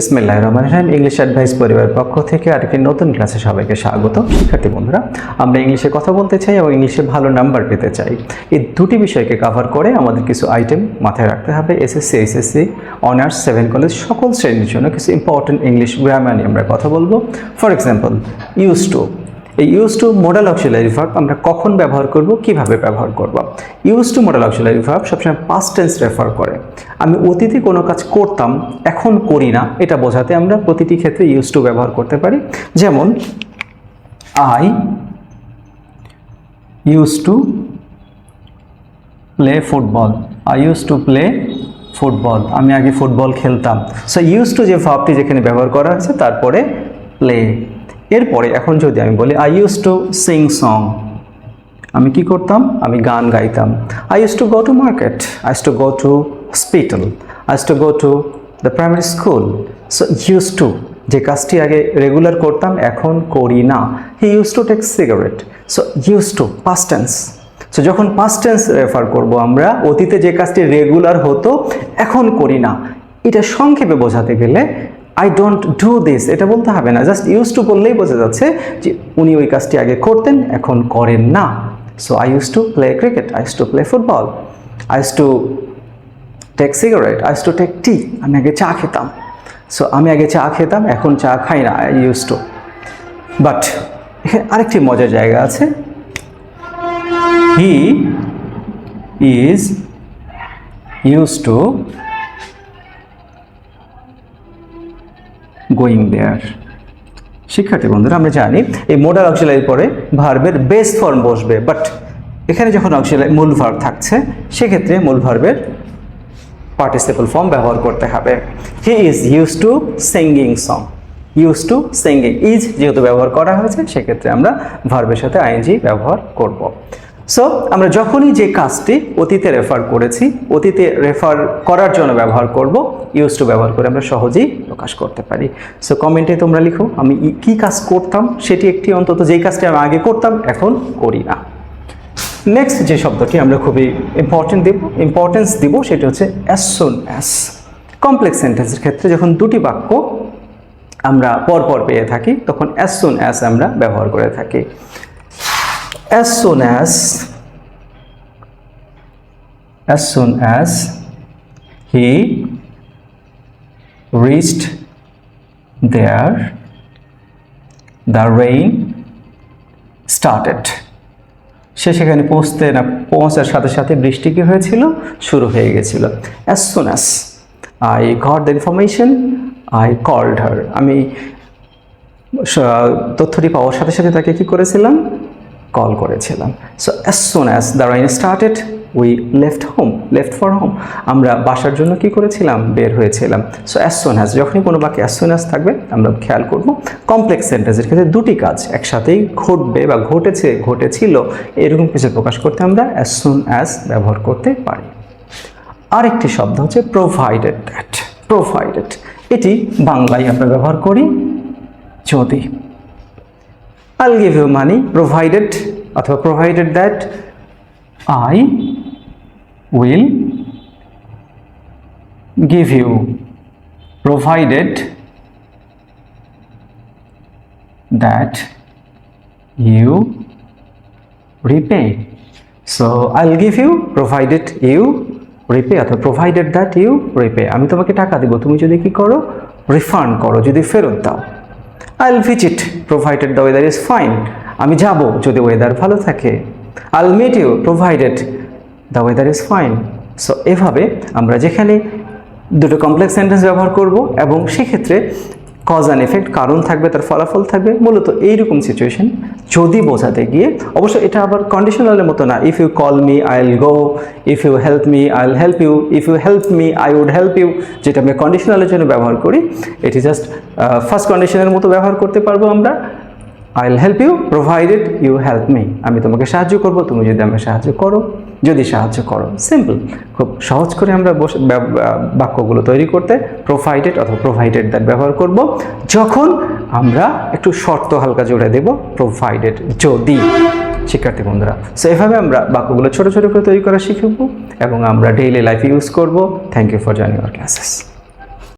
বিসমিল্লাহ রহমান রহিম। English advice পরিবারের পক্ষ থেকে আরেকটি নতুন ক্লাসে সবাইকে স্বাগত। শিক্ষার্থী বন্ধুরা, আমরা ইংলিশে কথা বলতে চাই এবং ইংলিশে ভালো নাম্বার পেতে চাই। এই দুটি বিষয়কে কভার করে আমাদের কিছু আইটেম মাথায় রাখতে হবে। SSC HSC honours seven college সকল শ্রেণির জন্য কিছু ইম্পর্টেন্ট ইংলিশ গ্রামার নিয়ে আমরা কথা বলব। ফর এক্সাম্পল ইউজ টু এই use to model auxiliary verb আমরা কখন ব্যবহার করব, কীভাবে ব্যবহার করব? Use to model auxiliary verb সবসময় পাস্ট টেন্স রেফার করে। আমি অতীতে কোনো কাজ করতাম, এখন করি না, এটা বোঝাতে আমরা প্রতিটি ক্ষেত্রে ইউজ টু ব্যবহার করতে পারি। যেমন I use to play football I use to play football আমি আগে ফুটবল খেলতাম। সো ইউজ টু যে ভাবটি যেখানে ব্যবহার করা হয়েছে তারপরে প্লে এরপরে এখন যদি আমি বলি I use to sing song আমি কি করতাম? আমি গান গাইতাম। I use to go to market I to go to hospital I to go to the primary school so use to যে কাজটি আগে রেগুলার করতাম, এখন করি না. He use to take cigarette so use to past tense so যখন past tense refer করব আমরা, অতীতে যে কাজটি রেগুলার হতো, এখন করি না। এটা সংক্ষেপে বোঝাতে গেলে আই ডোন্ট ডু দিস এটা বলতে হবে না। জাস্ট ইউজ টু বললেই বোঝা যাচ্ছে যে উনি ওই কাজটি আগে করতেন, এখন করেন না। So I use to play cricket I use to play football I use to take cigarette I use to take tea আমি আগে চা খেতাম। সো আমি আগে চা খেতাম, এখন চা খাই না আই ইউজ টু বাট এখানে আরেকটি মজার জায়গা আছে। He is use to going there শিক্ষার্থী বন্ধুরা, আমরা জানি এই মোডাল অক্সিলারির পরে ভার্বের বেস ফর্ম বসবে বাট এখানে যখন অক্সিলারি মূল ভার্ব থাকছে, সেক্ষেত্রে মূল ভার্বের পার্টিসিপল ফর্ম ব্যবহার করতে হবে। He is use to singing song use to singing is যেহেতু ব্যবহার করা হয়েছে, সেক্ষেত্রে আমরা ভার্বের সাথে আইএনজি ব্যবহার করব। সো আমরা যখনই যে কাজটি অতীতে রেফার করেছি, অতীতে রেফার করার জন্য ব্যবহার করব ইউজ টু ব্যবহার করে আমরা সহজেই প্রকাশ করতে পারি। সো কমেন্টে তোমরা লিখো, আমি কি কাজ করতাম, সেটি একটি অন্তত যেই কাজটি আমি আগে করতাম, এখন করি না। নেক্সট যে শব্দটি আমরা খুবই ইম্পর্টেন্ট দিব ইম্পর্টেন্স দিব, সেটি হচ্ছে অ্যাজ সোন অ্যাজ কমপ্লেক্স সেন্টেন্সের ক্ষেত্রে যখন দুটি বাক্য আমরা পরপর পেয়ে থাকি, তখন অ্যাজ সোন অ্যাজ আমরা ব্যবহার করে থাকি। As soon as as soon as he reached there, the rain started. সে সেখানে পৌঁছতে না, পৌঁছার সাথে সাথে বৃষ্টি কি হয়েছিল? শুরু হয়ে গেছিল। As soon as I got the information I called her আমি তথ্যটি পাওয়ার সাথে সাথে তাকে কি করেছিলাম? কল করেছিলাম। So as soon as the rain started we left home left for home আমরা বাসার জন্য কি করেছিলাম? বের হয়েছিলাম। সো অ্যাজ সুন অ্যাজ যখনই কোনো বাক্যে অ্যাজ সোন অ্যাজ থাকবে, আমরা খেয়াল করব কমপ্লেক্স সেন্টেন্সের ক্ষেত্রে দুটি কাজ একসাথেই ঘটবে বা ঘটেছে, ঘটেছিল, এরকম কিছু প্রকাশ করতে আমরা অ্যাজ সোন অ্যাজ ব্যবহার করতে পারি। আরেকটি শব্দ হচ্ছে প্রোভাইডেড দ্যাট প্রোভাইডেড এটি বাংলায় আমরা ব্যবহার করি যদি। I'll give you money provided অথবা provided that I will give you provided that you repay. So, I'll give you, provided you repay, অথবা provided that you repay. আমি তোমাকে টাকা দিব, তুমি যদি কি করো রিফান্ড করো, যদি ফেরত দাও I'll visit provided the weather is fine আমি যাব যদি ওয়েদার ভালো থাকে। I'll meet you provided the weather is fine so এভাবে আমরা যেখানে দুটো কমপ্লেক্স সেন্টেন্স ব্যবহার করব এবং সেক্ষেত্রে কজ অ্যান্ড এফেক্ট কারণ থাকবে, তার ফলাফল থাকবে, মূলত এইরকম সিচুয়েশন যদি বোঝাতে গিয়ে, অবশ্য এটা আবার কন্ডিশনালের মতো না। If you call me I will go if you help me I will help you if you help me I would help you যেটা আমি কন্ডিশনালের জন্য ব্যবহার করি এটি জাস্ট ফার্স্ট কন্ডিশনের মতো ব্যবহার করতে পারব আমরা। I will help you provided you help me আমি তোমাকে সাহায্য করব, তুমি যদি আমাকে সাহায্য করো, যদি সাহায্য করো। সিম্পল খুব সহজ করে আমরা বসে বাক্যগুলো তৈরি করতে প্রোভাইডেড অথবা প্রোভাইডেড দ্যাট ব্যবহার করব। যখন আমরা একটু শর্ত হালকা জুড়ে দেব প্রোভাইডেড যদি। শিক্ষার্থী বন্ধুরা সো এভাবে আমরা বাক্যগুলো ছোট ছোট করে তৈরি করা শিখব এবং আমরা ডেইলি লাইফে ইউজ করব। Thank you for joining our classes